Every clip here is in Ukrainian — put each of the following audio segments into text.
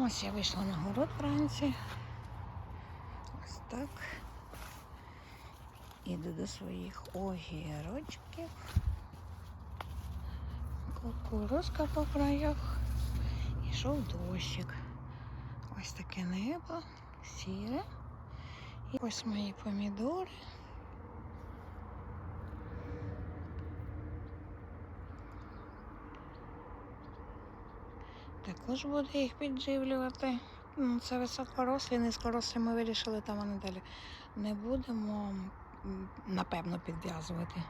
Ось я вийшла на город вранці. Ось так. Іду до своїх огірочків. Кукурузка по краях. Ішов дощик. Ось таке небо, сіре. І ось мої помідори. Також буду їх підживлювати. Це високорослі, низькорослі ми вирішили, там вони далі не будемо, напевно, підв'язувати.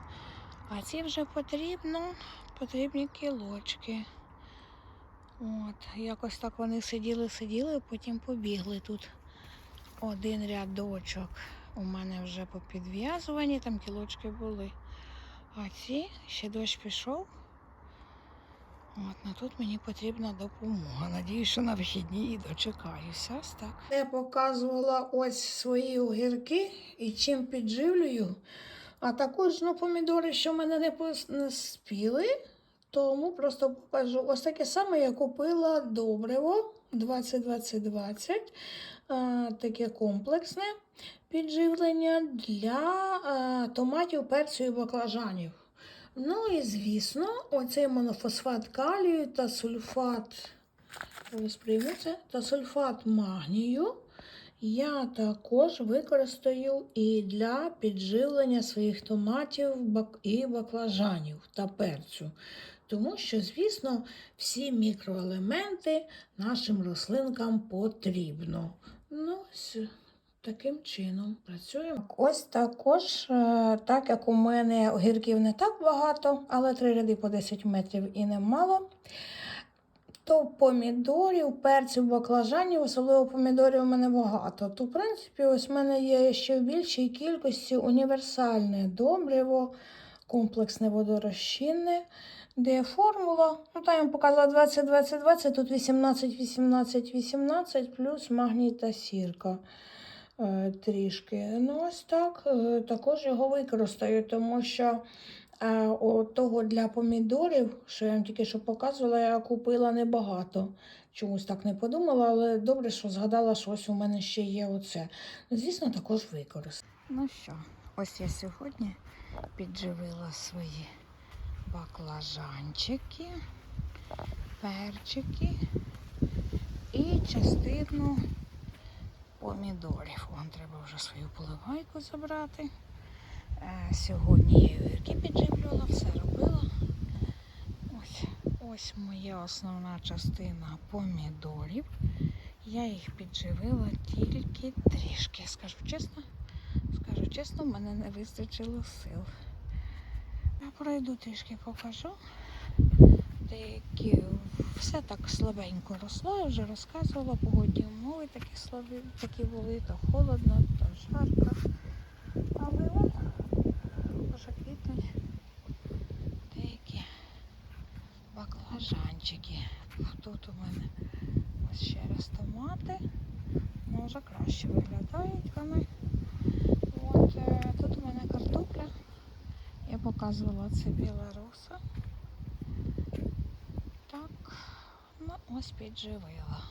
А ці вже потрібно, потрібні кілочки. От, якось так вони сиділи, сиділи, потім побігли тут. Один рядочок у мене вже попідв'язувані, там кілочки були. А ці ще дощ пішов. От, ну тут мені потрібна допомога. Надіюсь, що на вихідні і дочекаюся. Так. Я показувала ось свої огірки і чим підживлюю. А також ну, помідори, що в мене не, пос- не спіли, тому просто покажу. Ось таке саме я купила добриво 20-20-20, таке комплексне підживлення для а, томатів, перцю і баклажанів. Ну і звісно, оцей монофосфат калію та сульфат, це, та сульфат магнію я також використаю і для підживлення своїх томатів і баклажанів та перцю. Тому що, звісно, всі мікроелементи нашим рослинкам потрібно. Ну, таким чином працюємо. Ось також, е, так як у мене огірків не так багато, але три ряди по 10 метрів і немало. То помідорів, перців, баклажанів, особливо помідорів у мене багато. То, в принципі, ось в мене є ще в більшій кількості універсальне добриво, комплексне водорозчинне, де формула. Ну, там я вам показала 20-20-20, тут 18-18-18, плюс магній та сірка трішки. Ну, ось так. е, Також його використаю, тому що е, о, того для помідорів, що я вам тільки що показувала, я купила небагато. Чомусь так не подумала, але добре, що згадала, що ось у мене ще є оце. Звісно, також використаю. Ну що, ось я сьогодні підживила свої баклажанчики, перчики і частину помідорів. Вон треба вже свою поливайку забрати. Е, Сьогодні я огірки підживлювала, все робила. Ось, ось моя основна частина помідорів. Я їх підживила тільки трішки. Скажу чесно, скажу чесно, мене не вистачило сил. Я пройду трішки покажу. Деякі все так слабенько росло, я вже розказувала, погодні умови такі слабі, такі були, то холодно, то жарко. Але от вже квітнуть деякі баклажанчики. Тут у мене ось ще раз томати. Ну, вже краще виглядають вони. От, е, тут у мене картопля. Я показувала це білоруса. Так, ну ось підживила.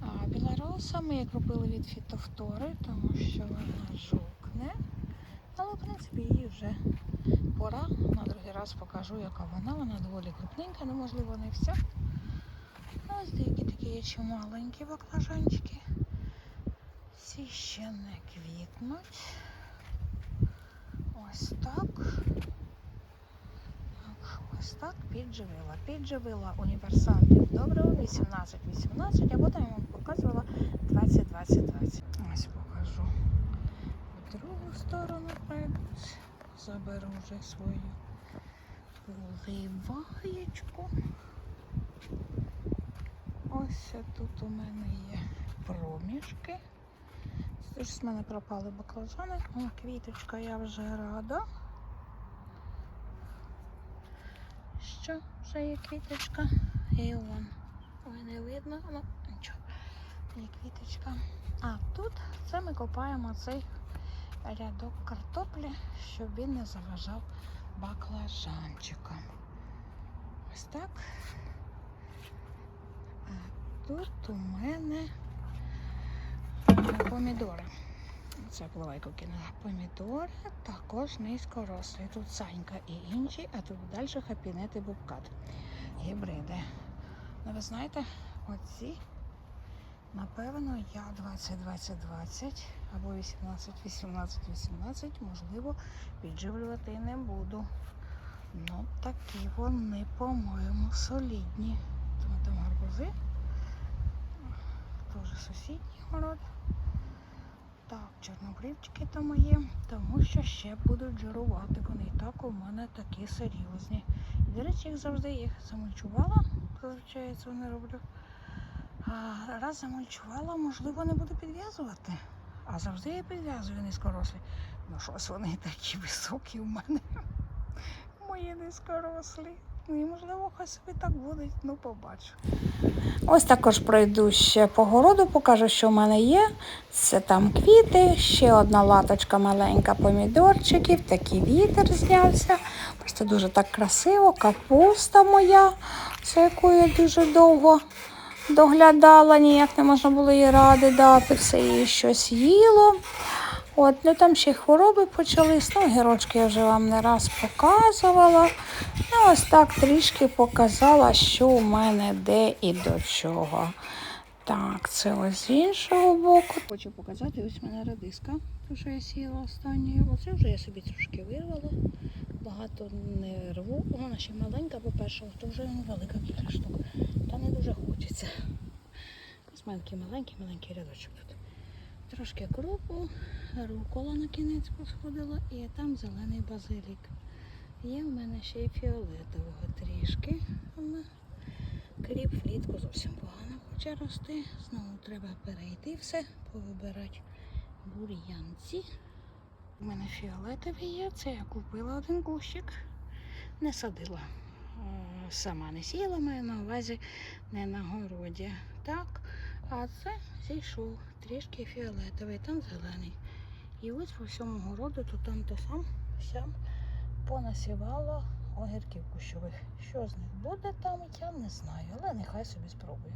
А білорусами я купила від фітофтори, тому що вона жовкне. Але в принципі її вже пора. На другий раз покажу, яка вона. Вона доволі крупненька, ну можливо не вся. Ну, ось деякі такі є чималенькі баклажанчики. Ці ще не квітнуть. Ось так. Ось так підживила. Підживила універсальним добриво 18-18, а потім я вам показувала 20-20-20. Ось покажу. В другу сторону пройдусь. Заберу вже свою поливаєчку. Ось тут у мене є проміжки. Це ж з мене пропали баклажани. О, квіточка, я вже рада. Що вже є квіточка? І вон. Ой, не видно, ну нічого. Є квіточка. А тут це ми копаємо цей рядок картоплі, щоб він не заважав баклажанчикам. Ось так. Е, тут у мене помідори. Це плавайку кинула. Помідори також низькорослі. Тут Санька і інші, а тут далі хапінет і бубкат. Гібриди. Ну, ви знаєте, оці, напевно, я 20-20-20 або 18-18-18, можливо, підживлювати не буду. Ну, такі вони, по-моєму, солідні. Тому там гарбузи. Теж сусідній город. Так, чорнобривчики то мої, тому що ще будуть жирувати. Вони і так у мене такі серйозні. До речі, їх завжди їх замульчувала. Зазвичай цього не роблю. А, раз замульчувала, можливо, не буду підв'язувати. А завжди я підв'язую низькорослі. Ну щось вони такі високі у мене. Мої низькорослі. Ну і можливо, хай так будуть, ну побачу. Ось також пройду ще по городу, покажу, що в мене є. Це там квіти, ще одна латочка маленька помідорчиків, такий вітер знявся. Просто дуже так красиво. Капуста моя, за яку я дуже довго доглядала, ніяк не можна було їй ради дати, все їй щось їло. От, ну там ще хвороби почались. Ну, гірочки я вже вам не раз показувала. Ну, ось так трішки показала, що у мене де і до чого. Так, це ось з іншого боку. Хочу показати, ось у мене радиска, ту, що я сіяла останньою. Оце вже я собі трошки вирвала. Багато не рву. Вона ще маленька, по-перше, то вже велика кілька штук. Та не дуже хочеться. Косменки маленький, маленький рядочок тут. Трошки кропу, рукола на кінець посходила і там зелений базилік. Є в мене ще й фіолетового трішки. Але кріп влітку зовсім погано хоче рости. Знову треба перейти все, повибирати бур'янці. У мене фіолетові є, це я купила один кущик, не садила. Е, Сама не сіяла, маю на увазі не на городі. Так, а це зійшов трішки фіолетовий, там зелений. І ось по всьому городу, то там, то сам, сям понасівала огірків кущових. Що з них буде там, я не знаю, але нехай собі спробую.